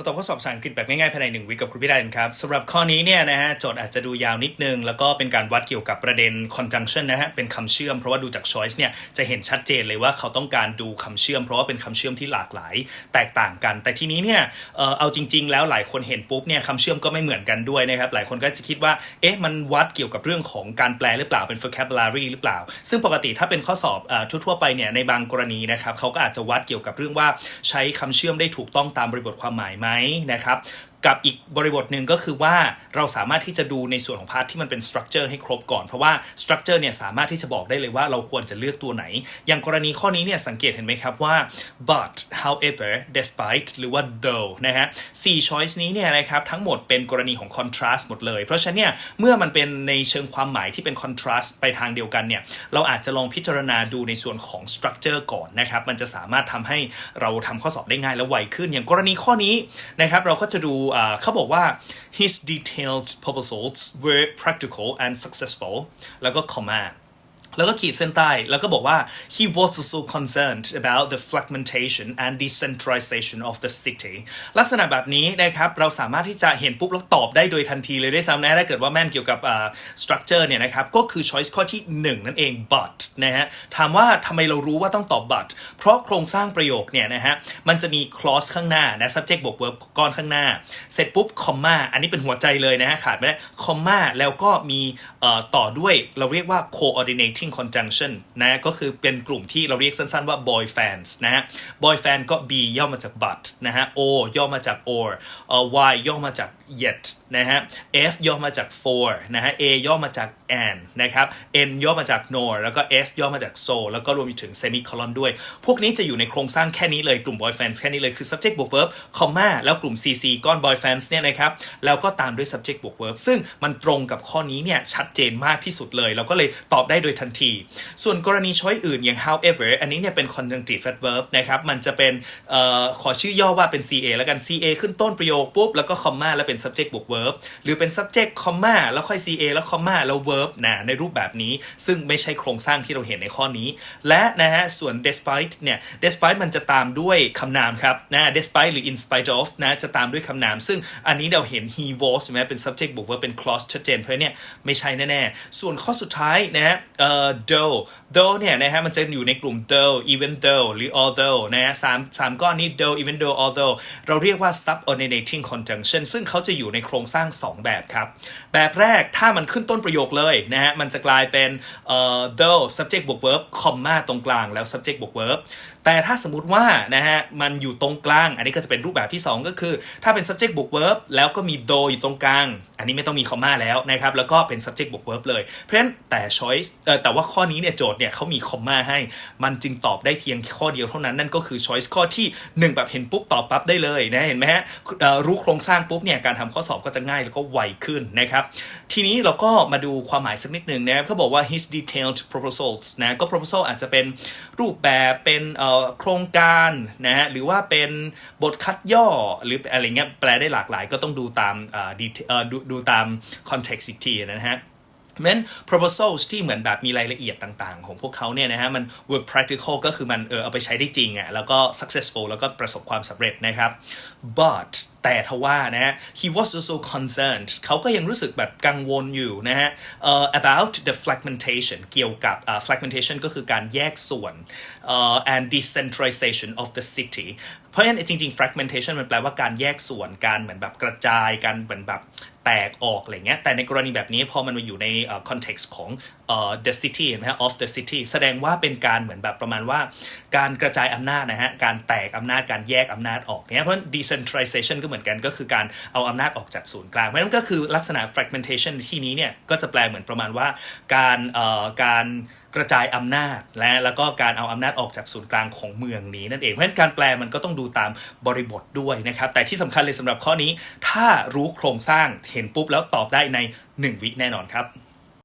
มาตอบข้อสอบภาษาอังกฤษแบบง่ายๆภายในหนึ่งวิกับครูพิรันครับสำหรับข้อนี้เนี่ยนะฮะโจทย์อาจจะดูยาวนิดนึง แล้วก็เป็นการวัดเกี่ยวกับประเด็น conjunction นะฮะเป็นคำเชื่อมเพราะว่าดูจาก choice เนี่ยจะเห็นชัดเจนเลยว่าเขาต้องการดูคำเชื่อม เพราะว่าเป็นคำเชื่อมที่หลากหลาย แตกต่างกัน แต่ทีนี้เนี่ยเอาจริง ๆ แล้วหลายคนเห็นปุ๊บเนี่ยคำเชื่อมก็ไม่เหมือนกันด้วยนะครับหลายคนก็จะคิดว่าเอ๊ะมันวัดเกี่ยวกับเรื่องของการแปลหรือเปล่าเป็น vocabulary หรือเปล่า ซึ่งปกติถ้าเป็นข้อสอบอทั่วๆไปเนี่ยในบางกรณีนะครับเขาก็อาจจะวัดเกี่ยวกับเรื่องว่าใช้คำเชื่อมได้ถูกต้องตามบริบทความหมายไหมนะครับ กับอีกบริบทหนึ่งก็คือว่าเราสามารถที่จะดูในส่วนของพาร์ทที่มันเป็นสตรัคเจอร์ให้ครบก่อน เพราะว่าสตรัคเจอร์เนี่ยสามารถที่จะบอกได้เลยว่าเราควรจะเลือกตัวไหน อย่างกรณีข้อนี้เนี่ยสังเกตเห็นไหมครับว่า but however despite หรือว่า though นะฮะสี่ choice นี้เนี่ยนะครับทั้งหมดเป็นกรณีของ contrast หมดเลย เพราะฉะนั้นเนี่ยเมื่อมันเป็นในเชิงความหมายที่เป็น contrast ไปทางเดียวกันเนี่ยเราอาจจะลองพิจารณาดูในส่วนของ structure ก่อนนะครับมันจะสามารถทำให้เราทำข้อสอบได้ง่ายและไวขึ้น อย่างกรณีข้อนี้นะครับเราก็จะดูเขาบอกว่า his detailed proposals were practical and successful แล้วก็ comma แล้วก็ขีดเส้นใต้แล้วก็บอกว่า he was also concerned about the fragmentation and decentralization of the city ลักษณะแบบนี้นะครับเราสามารถที่จะเห็นปุ๊บแล้วตอบได้โดยทันทีเลยด้วยซ้ำนะถ้าเกิดว่าแม่นเกี่ยวกับอ่า structure เนี่ยนะครับก็คือ choice ข้อที่ 1 นั่นเอง but นะฮะถามว่าทำไมเรารู้ว่าต้องตอบ but เพราะโครงสร้างประโยคเนี่ยนะฮะมันจะมี clause ข้างหน้านะ subject บวก verb ก้อนข้างหน้า เสร็จปุ๊บ comma อันนี้เป็นหัวใจเลยนะฮะขาดไม่ได้ comma แล้วก็มีต่อด้วยเราเรียกว่า coordinating conjunction นะก็คือเป็นกลุ่มที่เราเรียกสั้นๆว่า boy fans นะฮะ boy fan ก็ b ย่อมาจาก but นะฮะ o ย่อมาจาก or y ย่อมาจาก yet นะฮะ f ย่อมาจาก for นะฮะ a ย่อมาจาก and นะครับ n ย่อมาจาก nor แล้วก็ s ย่อมาจาก so แล้วก็รวมไปถึง semicolon ด้วย พวกนี้จะอยู่ในโครงสร้างแค่นี้เลยกลุ่ม boy fans แค่นี้เลยคือ subject บวก verb comma แล้วกลุ่ม cc ก้อน boy fans เนี่ยนะครับแล้วก็ตามด้วย subject บวก verb ซึ่งมันตรงกับข้อนี้เนี่ยชัดเจนมากที่สุดเลย เราก็เลยตอบได้โดยทันที ส่วนกรณีช้อยอื่นอย่าง however อันนี้เนี่ยเป็น conjunctive adverb นะครับมันจะเป็นออขอชื่อย่อว่าเป็น ca แล้วกัน ca ขึ้นต้นประโยคปุ๊บแล้วก็ comma แล้วเป็น subject บวก verb หรือเป็น subject comma แล้วค่อย ca แล้ว comma แล้ว verb นะในรูปแบบนี้ ซึ่งไม่ใช่โครงสร้างที่เราเห็นในข้อนี้ และนะฮะส่วน despite เนี่ย despite มันจะตามด้วยคำนามครับนะ despite หรือ in spite of นะจะตามด้วยคำนาม ซึ่งอันนี้เราเห็น he was ใช่ไหมเป็น subject บวก verb เป็น clause ชัดเจนเพราะเนี่ยไม่ใช่แน่ๆ ส่วนข้อสุดท้ายนะฮะเอ่อ though though เนี่ยนะฮะมันจะอยู่ในกลุ่ม though even though หรือ although นะฮะสามสามก้อนนี้ though even though although เราเรียกว่า subordinating conjunction ซึ่งเขาจะอยู่ในโครงสร้าง 2 แบบครับ แบบแรกถ้ามันขึ้นต้นประโยคเลยนะฮะมันจะกลายเป็น though subject บวก verb comma ตรงกลางแล้ว subject บวก verb แต่ถ้าสมมติว่านะฮะมันอยู่ตรงกลาง อันนี้ก็จะเป็นรูปแบบที่ 2 ก็คือ ถ้าเป็น subject บวก verb แล้วก็มี though อยู่ตรงกลาง อันนี้ไม่ต้องมี comma แล้วนะครับแล้วก็เป็น subject บวก verb เลยเพราะฉะนั้นแต่ choice เอ่อแต่ว่าข้อนี้เนี่ยโจทย์เนี่ยเขามี comma ให้ มันจึงตอบได้เพียงข้อเดียวเท่านั้นนั่นก็คือ choice ข้อที่ 1 แบบเห็นปุ๊บตอบปั๊บได้เลยนะเห็นไหมฮะรู้โครงสร้างปุ๊บเนี่ยการทำข้อสอบก็จะง่ายแล้วก็ไวขึ้นนะครับทีนี้เราก็มาดูความหมายสักนิดหนึ่งนะครับเขาบอกว่า his detailed proposals นะก็ proposal อาจจะเป็นรูปแบบเป็นโครงการนะฮะหรือว่าเป็นบทคัดย่อหรืออะไรเงี้ยแปลได้หลากหลายก็ต้องดูตามเอ่อ detail เอ่อดูดูตาม context อีกทีนะฮะเพราะฉะนั้น proposals ที่เหมือนแบบมีรายละเอียดต่างๆ ของพวกเขาเนี่ยนะฮะมัน work practical ก็คือมันเออเอาไปใช้ได้จริงอะ่ะแล้วก็ successful แล้วก็ประสบความสำเร็จนะครับ but แต่ทว่านะฮะ he was also concerned เขาก็ยังรู้สึกแบบกังวลอยู่นะฮะ uh, about the fragmentation เกี่ยวกับ uh, fragmentation ก็คือการแยกส่วน uh, and decentralization of the city เพราะฉะนั้นจริงๆ fragmentation มันแปลว่าการแยกส่วนการเหมือนแบบกระจายการเหมือนแบบแตกออกอะไรเงี้ยแต่ในกรณีแบบนี้พอมันมาอยู่ในเอ่อ context ของ the city นะฮะ of the city แสดงว่าเป็นการเหมือนแบบประมาณว่า การกระจายอำนาจนะฮะการแตกอำนาจการแยกอำนาจออกเนี่ยเพราะ decentralization ก็เหมือนกันก็คือการเอาอำนาจออกจากศูนย์กลางเพราะนั้นก็คือลักษณะ fragmentation ที่นี้เนี่ยก็จะแปลเหมือนประมาณว่าการการ กระจายอำนาจและแล้วก็การเอาอำนาจออกจากศูนย์กลางของเมืองนี้นั่นเองเพราะฉะนั้นการแปลมันก็ต้องดูตามบริบทด้วยนะครับ แต่ที่สำคัญเลยสำหรับข้อนี้ ถ้ารู้โครงสร้างเห็นปุ๊บแล้วตอบได้ใน 1 วิแน่นอนครับ